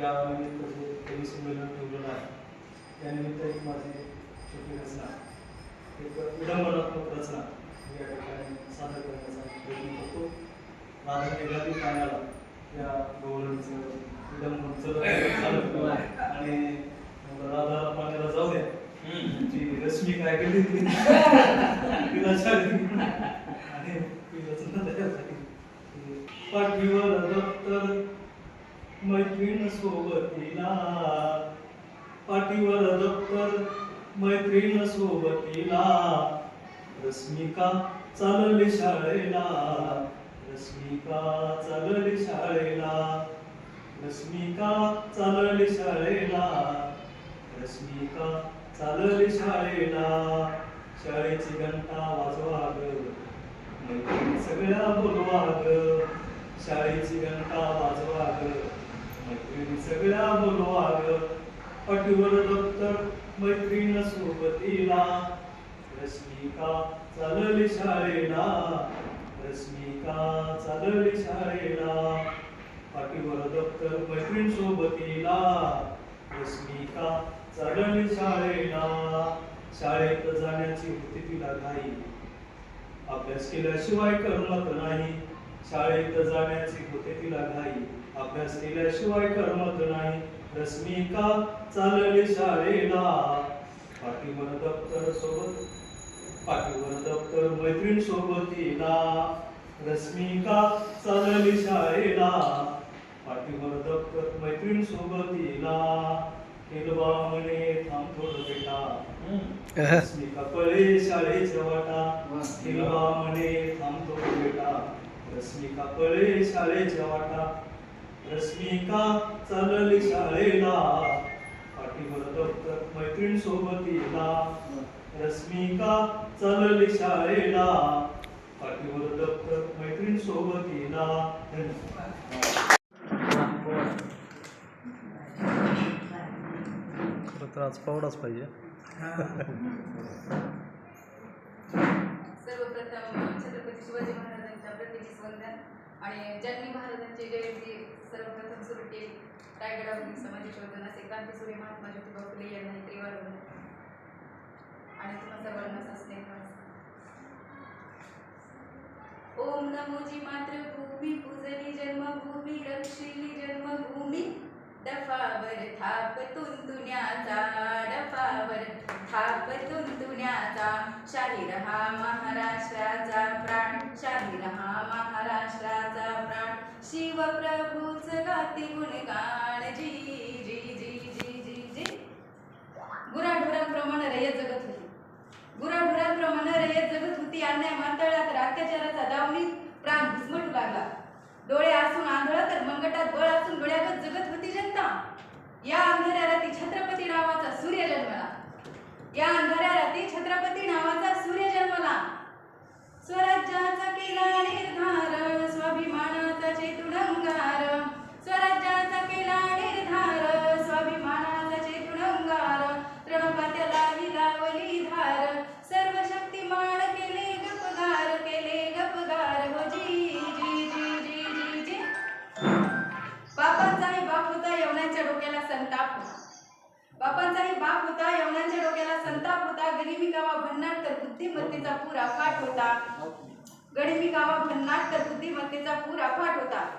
या निमित्त जे कवी संमेलन ठेवलेलं आहे त्यानिमित्त एक माझी छोटी रचना एक विडंबनात्मक रचना या ठिकाणी सादर करण्याचा प्रयत्न करतो. माझ्या निघाली पाण्याला या गवळणीचं विडंबन चलत आणि म्हणलं राधाला पाण्याला जाऊ द्या. जी रश्मी काय केली ती तिला शाळेत आणि ती रचना तयार झाली पाठीवर दप्तर मैत्रीण सोबतीला पाठीवर दप्तर मैत्रीण सोबतीला रश्मिका चालली शाळेला. रश्मिका चालली शाळेला. रश्मिका चालली शाळेला. रश्मिका चालली शाळेला. शाळेची घंटा वाजवा ग मैत्रिणी सगळ्या बोलवा ग शाळेची घंटा वाजवा ग मैत्रिणी सगळ्या बोलवाग ग पाठीवर दप्तर मैत्रीण सोबतीला. रश्मिका चालली शाळेला. रश्मिका चालली शाळेला. पाठीवर दप्तर मैत्रीण सोबतीला. रश्मिका चालली शाळेला. शाळेत जाण्याची होती तिला घाई. अभ्यास केल्याशिवाय करमत नाही. शाळेत जाण्याची होते तिला घाई अभ्यास केल्याशिवाय करमत नाही. रश्मिका चालली शाळेला. पाठीवर दप्तर सोबत पाठीवर दप्तर मैत्रीण सोबतीला. रश्मिका चालली शाळेला. पाठीवर दप्तर मैत्रीण सोबतीला. हिरवा म्हणे थांब थोडं बेटा. रश्मिका पळे शाळेच्या वाटा. हिरवा म्हणे थांबतो बेटा. रश्मिका पळे शाळेच्या वाटा रश्मिका चालली शाळेला. पाठीवर दप्तर मैत्रीण सोबतीला रश्मिका चालली शाळेला. पाठीवर दप्तर मैत्रीण धन्यवाद. खरं तर आज पावडाच पाहिजे. सर्वप्रथम छत्रपती शिवाजी महाराजांच्या प्रतिमेस वंदन आणि ज्यांनी महाराजांची जयंती सर्वप्रथम सुरू केली रायगडावरून समाधी शोधन असे क्रांतीसूर्य महात्मा ज्योतिबा फुले यांना त्रिवार वंदन आणि तुम्हा सर्वांना सस्नेह. नमस्कार ओम नमोजी मातृभूमी पूजली जन्मभूमी रक्षिली जन्मभूमी डफावर थाप तुंतुण्याचा शाहीर हा महाराष्ट्राचा प्राण शाहीर हा महाराष्ट्राचा प्राण। शिवप्रभूच गाती गुणगान जी जी जी जी जी जी। गुराढोरांप्रमाणे रयत जगत होती. गुराढोरांप्रमाणे रयत जगत होती. अन्याय मातळला तर अत्याचाराचा दावणीत प्राण घुसमटू लागला. डोळे असून आंधळा तर मंगटात बळ असून डोळ्यागत जगत होती जनता या अंधाऱ्या रात्री छत्रपती नावाचा सूर्य जन्मला या अंधाऱ्या रात्री छत्रपती नावाचा सूर्य जन्मला. स्वराज्याचा बुद्धिमत्तेचा पुरा फाट होता. गडमी गावा भन्नाट तर बुद्धिमत्तेचा पुरा फाट होता.